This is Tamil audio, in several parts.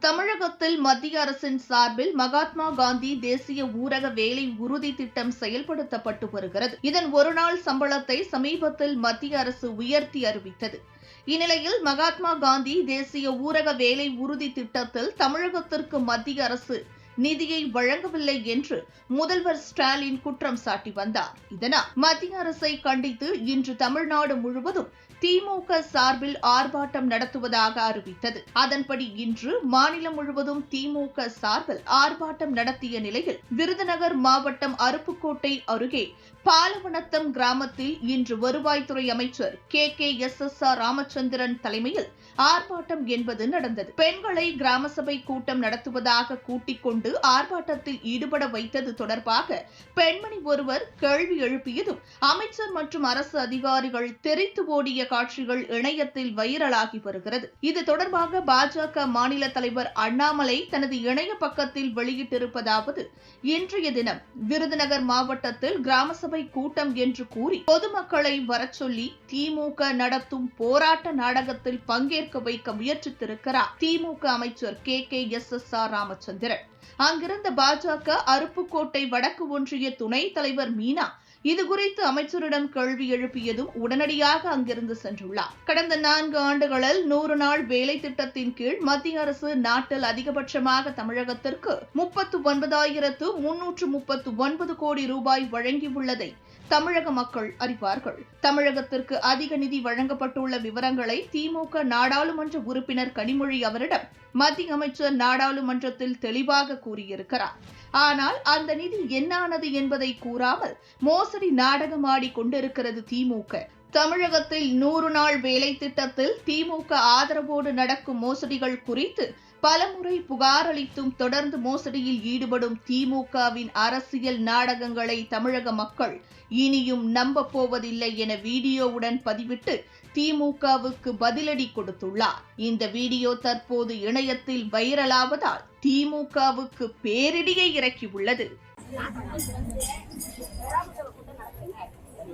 தமிழகத்தில் மத்திய அரசின் சார்பில் மகாத்மா காந்தி தேசிய ஊரக வேலை உறுதி திட்டம் செயல்படுத்தப்பட்டு வருகிறது. இதன் ஒருநாள் சம்பளத்தை சமீபத்தில் மத்திய அரசு உயர்த்தி அறிவித்தது. இந்நிலையில் மகாத்மா காந்தி தேசிய ஊரக வேலை உறுதி திட்டத்தில் தமிழகத்திற்கு மத்திய அரசு நிதியை வழங்கவில்லை என்று முதல்வர் ஸ்டாலின் குற்றம் சாட்டி வந்தார். இதனால் மத்திய அரசை கண்டித்து இன்று தமிழ்நாடு முழுவதும் திமுக சார்பில் ஆர்ப்பாட்டம் நடத்துவதாக அறிவித்தது. அதன்படி இன்று மாநிலம் முழுவதும் திமுக சார்பில் ஆர்ப்பாட்டம் நடத்திய நிலையில் விருதுநகர் மாவட்டம் அருப்புக்கோட்டை அருகே பாலவனத்தம் கிராமத்தில் இன்று வருவாய்த்துறை அமைச்சர் K. K. S. S. R. Ramachandran தலைமையில் ஆர்ப்பாட்டம் என்பது நடந்தது. பெண்களை கிராம சபை கூட்டம் நடத்துவதாக கூட்டிக் கொண்டு ஆர்ப்பாட்டத்தில் ஈடுபட வைத்தது தொடர்பாக பெண்மணி ஒருவர் கேள்வி எழுப்பியதும் அமைச்சர் மற்றும் அரசு அதிகாரிகள் தெரித்து ஓடிய காட்சிகள் இணையத்தில் வைரலாகி வருகிறது. இது தொடர்பாக பாஜக மாநில தலைவர் அண்ணாமலை தனது இணைய பக்கத்தில் வெளியிட்டிருப்பதாவது இன்றைய தினம் விருதுநகர் மாவட்டத்தில் கிராம சபை கூட்டம் என்று கூறி பொதுமக்களை வரச்சொல்லி திமுக நடத்தும் போராட்ட நாடகத்தில் பங்கேற்க வைக்க முயற்சித்திருக்கிறார். திமுக அமைச்சர் K K S S R Ramachandran. அங்கிருந்த பாஜக அருப்புக்கோட்டை வடக்கு ஒன்றிய துணைத் தலைவர் மீனா இது குறித்து அமைச்சரிடம் கேள்வி எழுப்பியதும் உடனடியாக அங்கிருந்து சென்றுள்ளார். கடந்த நான்கு ஆண்டுகளில் நூறு நாள் வேலை திட்டத்தின் கீழ் மத்திய அரசு நாட்டில் அதிகபட்சமாக தமிழகத்திற்கு முப்பத்து ஒன்பதாயிரத்து முன்னூற்று முப்பத்து ஒன்பது கோடி ரூபாய் வழங்கியுள்ளதை தமிழக மக்கள் அறிவார்கள். தமிழகத்திற்கு அதிக நிதி வழங்கப்பட்டுள்ள விவரங்களை திமுக நாடாளுமன்ற உறுப்பினர் கனிமொழி அவரிடம் மத்திய அமைச்சர் நாடாளுமன்றத்தில் தெளிவாக கூறியிருக்கிறார். ஆனால் அந்த நிதி என்னானது என்பதை கூறாமல் மோசடி நாடகமாடி கொண்டிருக்கிறது திமுக. தமிழகத்தில் நூறு நாள் வேலை திட்டத்தில் திமுக ஆதரவோடு நடக்கும் மோசடிகள் குறித்து பலமுறை புகார் அளித்தும் தொடர்ந்து மோசடியில் ஈடுபடும் திமுகவின் அரசியல் நாடகங்களை தமிழக மக்கள் இனியும் நம்ப போவதில்லை என வீடியோவுடன் பதிவிட்டு திமுகவுக்கு பதிலடி கொடுத்துள்ளார். இந்த வீடியோ தற்போது இணையத்தில் வைரலாவதால் திமுகவுக்கு பேரிடியை இறக்கியுள்ளது.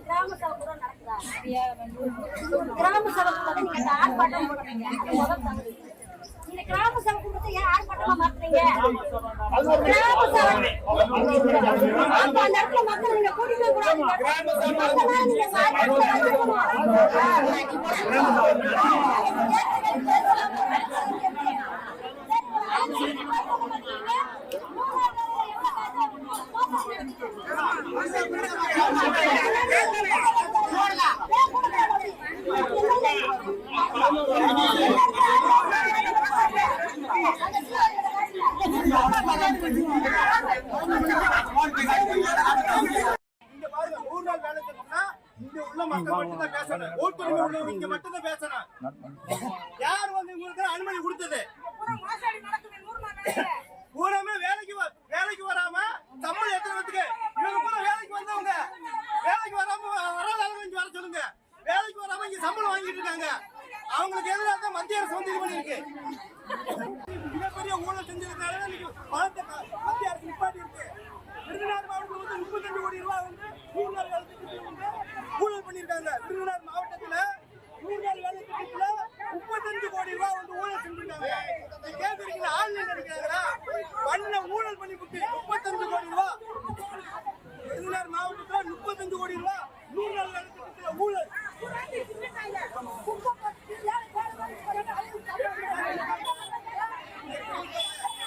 கிராம சபை கூட நடக்குதா? கிராம சபை கிராம சபை கூட்டத்தை ஏன் ஆர்ப்பாட்டமா மாத்துறீங்க? கிராம சபை. அப்ப அந்த இடத்துல மக்களை நீங்க கூட்டிட்டு கூடாது. மக்களால நீங்க சார்பா யார் வந்து உங்களுக்கு அனுமதி கொடுத்தது? பூராமே வேலைக்கு வ- வேலைக்கு வராம சம்பளம் எத்தனை பேத்துக்கு? இவங்க பூரா வேலைக்கு வந்தவங்க. வேலைக்கு வராம வராத அளவு இங்க வர சொல்லுங்க. வேலைக்கு வராம இங்க சம்பளம் வாங்கிட்டு இருக்காங்க. அவங்களுக்கு எதிராக தான் மத்திய அரசு வந்து இது பண்ணிருக்கு மிகப்பெரிய ஊழல் செஞ்சதுனால பணத்தை க- மத்திய அரசு நிப்பாட்டி இருக்கு விருதுநகர் மாவட்டத்தில் வந்து முப்பத்தஞ்சு கோடி ரூபாய் வந்து நூறு நாள் வேலை திட்டத்தில் வந்து ஊழல் விருதுநகர் மாவட்டத்தில் நூறு நாள் வேலை திட்டத்தில் முப்பத்தஞ்சு கோடி ரூபாய் வந்து ஊழல் செஞ்சிருக்காங்க. நீங்க கேட்குறீங்களா ஆன்லைன் நினைக்கிறாங்களா பண்ண ஊழல் பண்ணி விட்டு முப்பத்தஞ்சு கோடி ரூபாய் விருதுநகர் மாவட்டத்தில் முப்பத்தஞ்சு கோடி ரூபாய் நூறு நாள் வேலை திட்டத்தில் ஊழல்